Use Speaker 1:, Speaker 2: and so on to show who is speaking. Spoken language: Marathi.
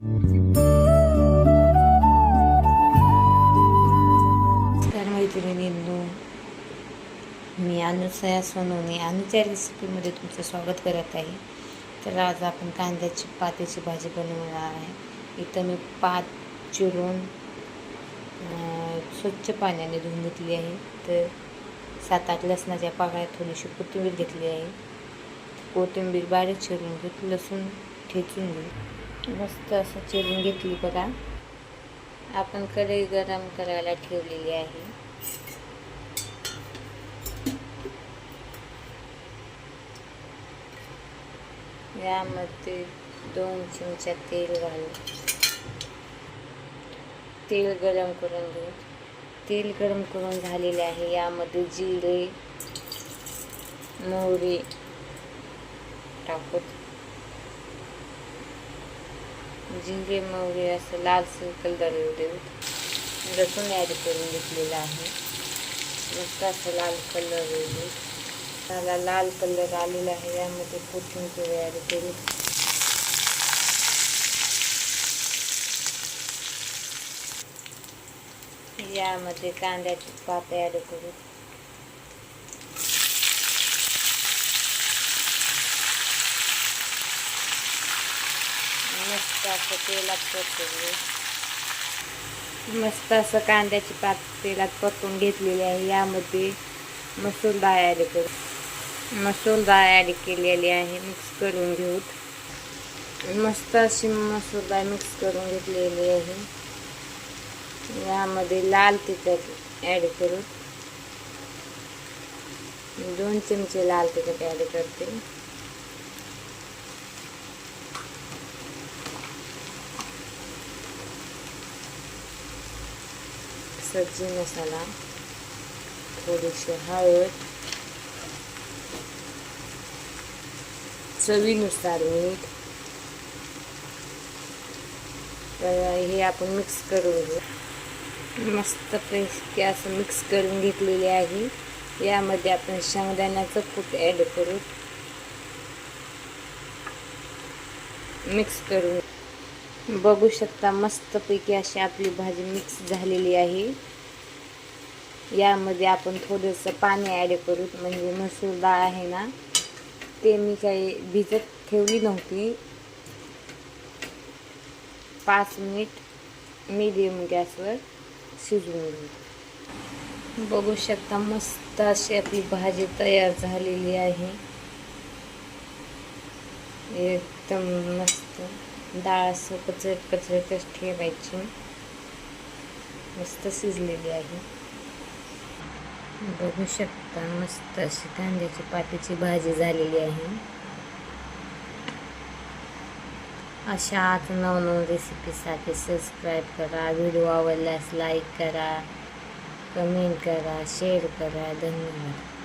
Speaker 1: नमस्कार मैत्रिणींनो मी अनुसया सोनवणे अनुच्या रेसिपीमध्ये तुमचं स्वागत करत आहे तर आज आपण कांद्याची पात्याची भाजी बनवणार आहे इथं मी पात चिरून स्वच्छ पाण्याने धुवून घेतली आहे तर सात आठ लसणाच्या पाकळ्यात थोडीशी कोथिंबीर घेतली आहे कोथिंबीर बारीक चिरून घेतली लसूण ठेचून घेऊ मस्त असं चिरून घेतली बघा. आपण कढई गरम करायला ठेवलेली आहे. यामध्ये दोन चमचा तेल घालू तेल गरम करून घेऊ. तेल गरम करून झालेले आहे. यामध्ये जिरे मोहरी टाकू झिंगे मोहरी असं लालसर कलर येऊ देऊ लसूण ॲड करून घेतलेला आहे. मस्त असं लाल कलर येऊ देऊ त्याला लाल कलर आलेला आहे. यामध्ये कोथिंबीर ॲड करू यामध्ये कांद्याची पात ॲड करू मस्त असं तेलात परतून मस्त असं कांद्याची पात तेलात परतून घेतलेली आहे. यामध्ये मसूर डाळ ॲड करू. मसूर डाळ ॲड केलेली आहे. मिक्स करून घेऊ. मस्त अशी मसूर डाळ मिक्स करून घेतलेली आहे. यामध्ये लाल तिखट ॲड करू. दोन चमचे लाल तिखट ॲड करते. सब्जी मसाला थोडीशी हळद चवीनुसार मीठ तर हे आपण मिक्स करून घेऊ. मस्तपैकी असं मिक्स करून घेतलेले आहे. यामध्ये आपण शेंगदाण्याचं कूट ॲड करू. मिक्स करून बघू शकता मस्तपैकी अशी आपली भाजी मिक्स झालेली आहे. यामध्ये आपण थोडंसं पाणी ॲड करू म्हणजे मसूर डाळ आहे ना ते मी काही भिजत ठेवली नव्हती. पाच मिनिट मीडियम गॅसवर शिजवून घेऊ. बघू शकता मस्त अशी आपली भाजी तयार झालेली आहे. एकदम मस्त. डाळ असं कचरट कचरटच ठेवायची. मस्त शिजलेली आहे. बघू शकता मस्त अशी कांद्याची पातीची भाजी झालेली आहे. अशा आत नवनव रेसिपीसाठी सबस्क्राईब करा व्हिडिओ आवडल्यास लाईक करा कमेंट करा शेअर करा. धन्यवाद.